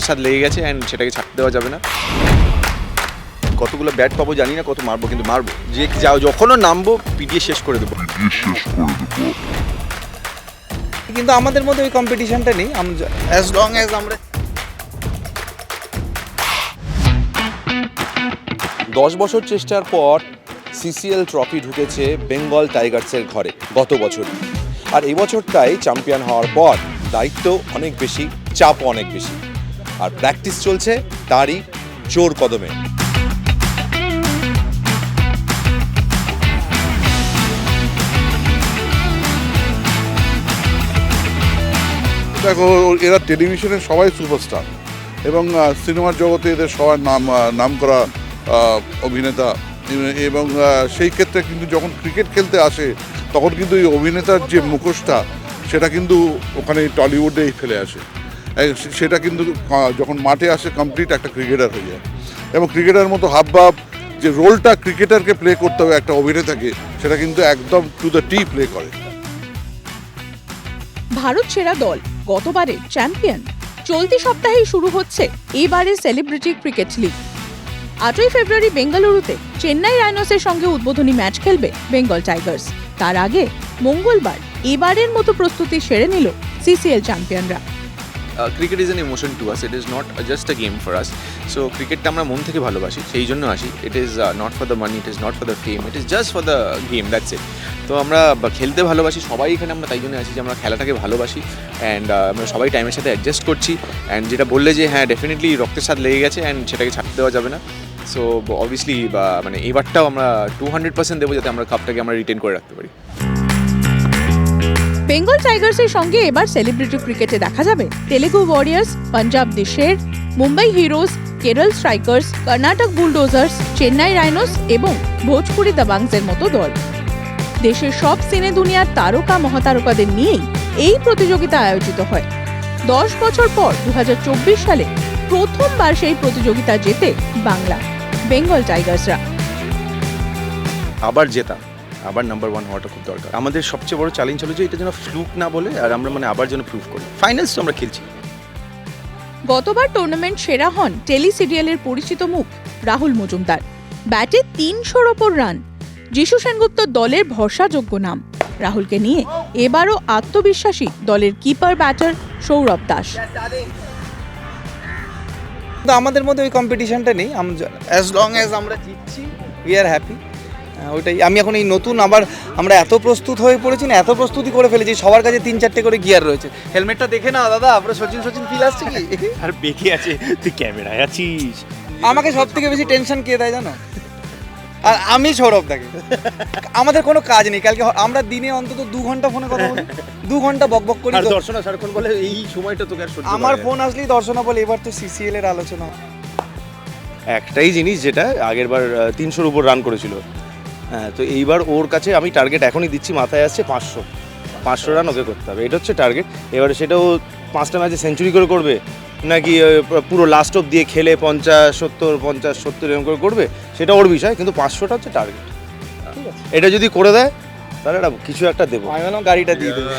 রক্তের স্বাদ লেগে গেছে অ্যান্ড সেটাকে ছাড়তে দেওয়া যাবে না। কতগুলো ব্যাট পাবো জানি না, কত মারবো কিন্তু মারবো। যে যাও যখনও নামবো, পিটিয়ে শেষ করে দেবো। কিন্তু আমাদের মধ্যে ওই কম্পিটিশনটা নেই। অ্যাজ লং অ্যাজ আমরা দশ বছর চেষ্টার পর সিসিএল ট্রফি ঢুকেছে বেঙ্গল টাইগার্সের ঘরে গত বছর। আর এই বছরটাই চ্যাম্পিয়ন হওয়ার পর দায়িত্ব অনেক বেশি চাপ অনেক বেশি। আর প্র্যাকটিস চলছে তারই জোর কদমে। দেখো, এরা টেলিভিশনে সবাই সুপারস্টার এবং সিনেমার জগতে এদের সবার নাম নাম করা অভিনেতা। এবং সেই ক্ষেত্রে কিন্তু যখন ক্রিকেট খেলতে আসে, তখন কিন্তু এই অভিনেতার যে মুখোশটা, সেটা কিন্তু ওখানে টলিউডেই ফেলে আসে। সেটা কিন্তু যখন মাঠে আসে কমপ্লিট একটা ক্রিকেটার হয়ে যায়। এবং ক্রিকেটার মতো হাবভাব যে রোলটা ক্রিকেটারকে প্লে করতে হবে একটা অভিনেতাকে, সেটা কিন্তু একদম টু দ্য টি প্লে করে। ভারত সেরা দল, গতবারের চ্যাম্পিয়ন চলতি সপ্তাহেই শুরু হচ্ছে এবারের সেলিব্রিটি ক্রিকেট লিগ আটই ফেব্রুয়ারি বেঙ্গালুরুতে চেন্নাই রাইনোসের সঙ্গে উদ্বোধনী ম্যাচ খেলবে বেঙ্গল টাইগার্স। তার আগে মঙ্গলবার এবারের মতো প্রস্তুতি সেরে নিল CCL চ্যাম্পিয়নরা cricket is an emotion to us it is not just a game for us so ক্রিকেটটা আমরা মন থেকে ভালোবাসি, সেই জন্য আসি। It is not for the money it is not for the fame it is just for the game that's it তো আমরা খেলতে ভালোবাসি, সবাই এখানে আমরা তাই জন্য আছি যে আমরা খেলাটাকে ভালোবাসি অ্যান্ড আমরা সবাই টাইমের সাথে অ্যাডজাস্ট করছি অ্যান্ড যেটা বললে যে হ্যাঁ ডেফিনেটলি রক্তের স্বাদ লেগে গেছে অ্যান্ড সেটাকে ছাড়তে দেওয়া যাবে না। সো অবভিয়াসলি মানে এবারটাও আমরা টু হান্ড্রেড পার্সেন্ট দেবো যাতে আমরা কাপটাকে আমরা রিটেন করে রাখতে পারি। বেঙ্গল টাইগার্সের সঙ্গে এবার সেলিব্রিটি ক্রিকেটে দেখা যাবে। Telugu warriors Punjab De Sher Mumbai heroes Kerala strikers Karnataka bulldozers Chennai rhinos এবং ভোজপুরি দাবাংসের মতো দল। দেশের সব সিনে দুনিয়ার তারকা মহাতারকাদের নিয়েই এই প্রতিযোগিতা আয়োজিত হয়। দশ বছর পর দু হাজার চব্বিশ সালে প্রথমবার সেই প্রতিযোগিতা জেতে বাংলা, বেঙ্গল টাইগার্সরা। আবার জেতা। আবার নাম্বার ওয়ান হওয়াটা খুব দরকার। আমাদের সবচেয়ে বড় চ্যালেঞ্জ হলো যে এটা যেন ফ্লুক না বলে আর আমরা মানে আবার যেন প্রুভ করি। ফাইনালস তো আমরা খেলছি। গতবার টুর্নামেন্ট সেরা হন টেলি সিরিয়ালের পরিচিত মুখ রাহুল মজুমদার। ব্যাটে তিনশোর ওপর রান যিশু সেনগুপ্ত দলের ভরসাযোগ্য নাম। রাহুলকে নিয়ে এবারও আত্মবিশ্বাসী দলের কিপার ব্যাটার সৌরভ দাস। আমাদের মধ্যে ওই কম্পিটিশনটা নেই। অ্যাজ লং অ্যাজ আমরা জিতছি উই আর হ্যাপি ওইটাই। আমি এখন এই নতুন আবার আমরা এত প্রস্তুত হয়ে পড়েছি না এত প্রস্তুতি করে ফেলেছি সবার কাছে তিন চারটে করে গিয়ার রয়েছে। হেলমেটটা দেখে না দাদা আপনার সচিন সচিন ফিল আসছে কি? আর বেঁকে আছে তুই ক্যামেরায় আছিস? আমাকে সব থেকে বেশি টেনশন কে দেয় জানো? আর আমি সৌরভ থাকে আমাদের কোনো কাজ নেই কালকে আমরা দিনে অন্তত দু ঘণ্টা ফোনে কথা বলি। দু ঘণ্টা বক বক করি দর্শনা সারাক্ষণ বলে এই সময়টা তোকে আর আমার ফোন আসলেই দর্শনা বলে এবার তো সিসিএল এর আলোচনা। একটাই জিনিস যেটা আগের বার তিনশোর উপর রান করেছিল। হ্যাঁ তো এইবার ওর কাছে আমি টার্গেট এখনই দিচ্ছি মাথায় আসছে পাঁচশো। পাঁচশো রান ওকে করতে হবে এটা হচ্ছে টার্গেট এবারে সেটাও পাঁচটা ম্যাচে সেঞ্চুরি করে করবে? নাকি পুরো লাস্ট অফ দিয়ে খেলে পঞ্চাশ সত্তর পঞ্চাশ সত্তর এরকম করে করবে? সেটা ওর বিষয় কিন্তু পাঁচশোটা হচ্ছে টার্গেট এটা যদি করে দেয় তাহলে একটা কিছু একটা দেবো। আমি বললাম গাড়িটা দিয়ে দেবে।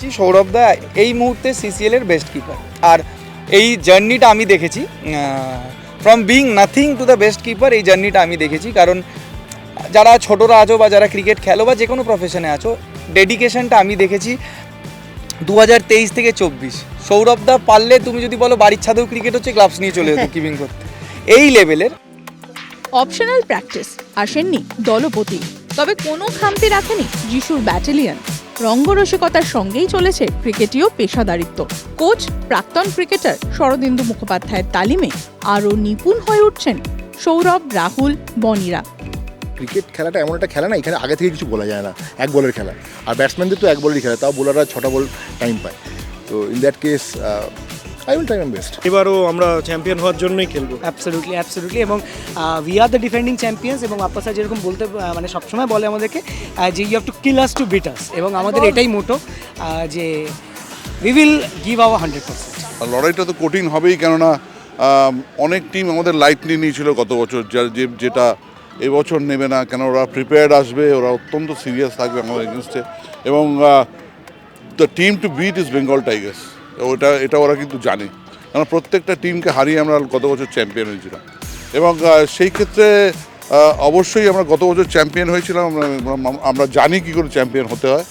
জি, সৌরভ দা এই মুহূর্তে সিসিএল এর বেস্ট কিপার আর এই জার্নিটা আমি দেখেছি from being nothing to the best keeper এই জার্নিটা আমি দেখেছি। কারণ যারা ছোটরা আছো বা যারা ক্রিকেট খেলো বা যে কোনো প্রফেশনে আছো ডেডিকেশনটা আমি দেখেছি দু হাজার তেইশ থেকে চব্বিশ। সৌরভ দা পারলে তুমি যদি বলো বাড়ির ছাদেও ক্রিকেট হচ্ছে গ্লাভস নিয়ে চলে যেত কিপিং করতে। এই লেভেলের অপশনাল প্র্যাকটিস আসেননি দলপতি। তবে কোনো খামতি রাখেনি যিশুর ব্যাটালিয়ন রঙ্গরসিকতার সঙ্গেই চলেছে ক্রিকেটীয় পেশাদারিত্ব। কোচ প্রাক্তন ক্রিকেটার শরদিন্দু মুখোপাধ্যায়ের তালিমে আরও নিপুণ হয়ে উঠছেন সৌরভ রাহুল বনিরা। ক্রিকেট খেলাটা এমন একটা খেলা না এখানে আগে থেকে কিছু বলা যায় না এক বলের খেলা। আর ব্যাটসম্যানদের তো এক বলেরই খেলা তাও বোলাররা ছটা বল টাইম পায়। তো in that case I will try my best এবারও আমরা চ্যাম্পিয়ন হওয়ার জন্যই খেলব। অ্যাবসলিউটলি অ্যাবসলিউটলি এবং we are the defending champions এবং আপ্পা স্যার যেরকম বলতে মানে সবসময় বলে আমাদেরকে যে you have to kill us to beat us এবং আমাদের এটাই মোটো যে we will give our hundred percent আর লড়াইটা তো কঠিন হবেই কেননা অনেক টিম আমাদের লাইট নিয়ে নিয়েছিল গত বছর। যার যে, যেটা এবছর নেবে না, কেন ওরা প্রিপেয়ার্ড আসবে, ওরা অত্যন্ত সিরিয়াস থাকবে আমাদের এগেনস্টে এবং the team to beat is Bengal tigers ওটা এটা ওরা কিন্তু জানে। কারণ প্রত্যেকটা টিমকে হারিয়ে আমরা গত বছর চ্যাম্পিয়ন হয়েছিলাম। এবং সেই ক্ষেত্রে অবশ্যই আমরা গত বছর চ্যাম্পিয়ন হয়েছিলাম। আমরা জানি কী করে চ্যাম্পিয়ন হতে হয়।